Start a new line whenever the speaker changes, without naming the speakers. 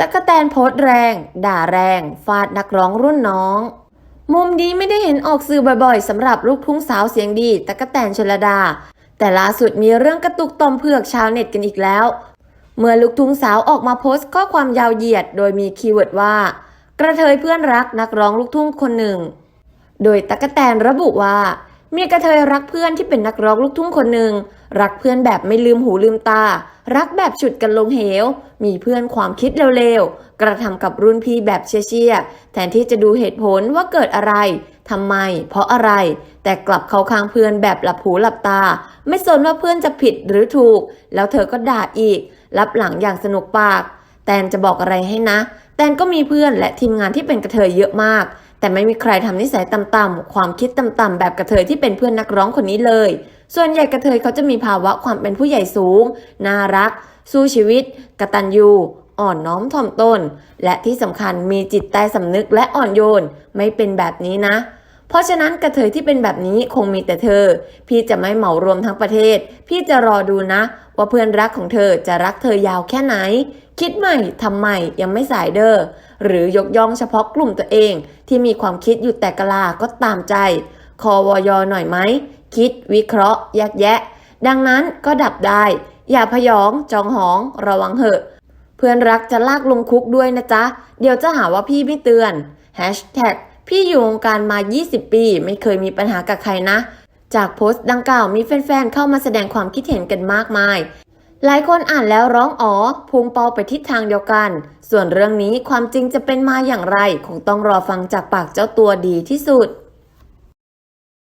ตะกะแตนโพสแรง ด่าแรง ฟาดนักร้องรุ่นน้อง มุมนี้ไม่ได้เห็นออกสื่อบ่อยๆสำหรับลูกทุ่งสาวเสียงดีตะกะแตนชลดา แต่ล่าสุดมีเรื่องกระตุกต่อมเผือกชาวเน็ตกันอีกแล้ว เมื่อลูกทุ่งสาวออกมาโพสต์ข้อความยาวเหยียด โดยมีคีย์เวิร์ดว่า กระเทยเพื่อนรักนักร้องลูกทุ่งคนหนึ่ง โดยตะกะแตนระบุว่า มีกระเทยรักเพื่อนที่เป็นนักร้องลูกทุ่งคนหนึ่ง รักเพื่อนแบบไม่ลืมหูลืมตา รักแบบฉุดกันลงเหว มีเพื่อนความคิดเร็วๆ กระทำกับรุ่นพี่แบบเชี่ยๆแทนที่จะดูเหตุผลว่าเกิดอะไรทำไม เพราะอะไร แต่กลับเข้าข้างเพื่อนแบบหลับหูหลับตา ไม่สนว่าเพื่อนจะผิดหรือถูก แล้วเธอก็ด่าอีก รับหลังอย่างสนุกปาก แตนจะบอกอะไรให้นะ แตนก็มีเพื่อนและทีมงานที่เป็นกระเทยเยอะมาก แต่ไม่มีใครทำนิสัยต่ำๆความคิดต่ำๆแบบกระเทยที่เป็นเพื่อนนักร้องคนนี้เลย ส่วนใหญ่กระเทยเขาจะมีภาวะความเป็นผู้ใหญ่สูง น่ารัก สู้ชีวิต กระตัญญูอ่อนน้อมถ่อมตน และที่สำคัญมีจิตใต้สำนึกและอ่อนโยน ไม่เป็นแบบนี้นะ เพราะฉะนั้นกระเทยที่เป็นแบบนี้คงมีแต่เธอ พี่จะไม่เหมารวมทั้งประเทศ พี่จะรอดูนะ ว่าเพื่อนรักของเธอจะรักเธอยาวแค่ไหน คิดใหม่ทำใหม่ยังไม่สายเด้อ หรือยกย่องเฉพาะกลุ่มตัวเอง ที่มีความคิดอยู่แต่กะลาก็ตามใจ คอวอยหน่อยไหม คิดวิเคราะห์แยกแยะ ดังนั้นก็ดับได้ อย่าพยองจองหอง ระวังเหอะ เพื่อนรักจะลากลงคุกด้วยนะจ๊ะ เดี๋ยวจะหาว่าพี่ไม่เตือน Hashtag พี่อยู่วงการมา 20 ปี ไม่เคยมีปัญหากับใครนะ จากโพสต์ดังกล่าวมีแฟนๆเข้ามาแสดงความคิดเห็นกันมากมาย หลายคนอ่านแล้วร้องอ๋อพุ่งเป้าไปทิศทางเดียวกัน ส่วนเรื่องนี้ความจริงจะเป็นมาอย่างไร คงต้องรอฟังจากปากเจ้าตัวดีที่สุด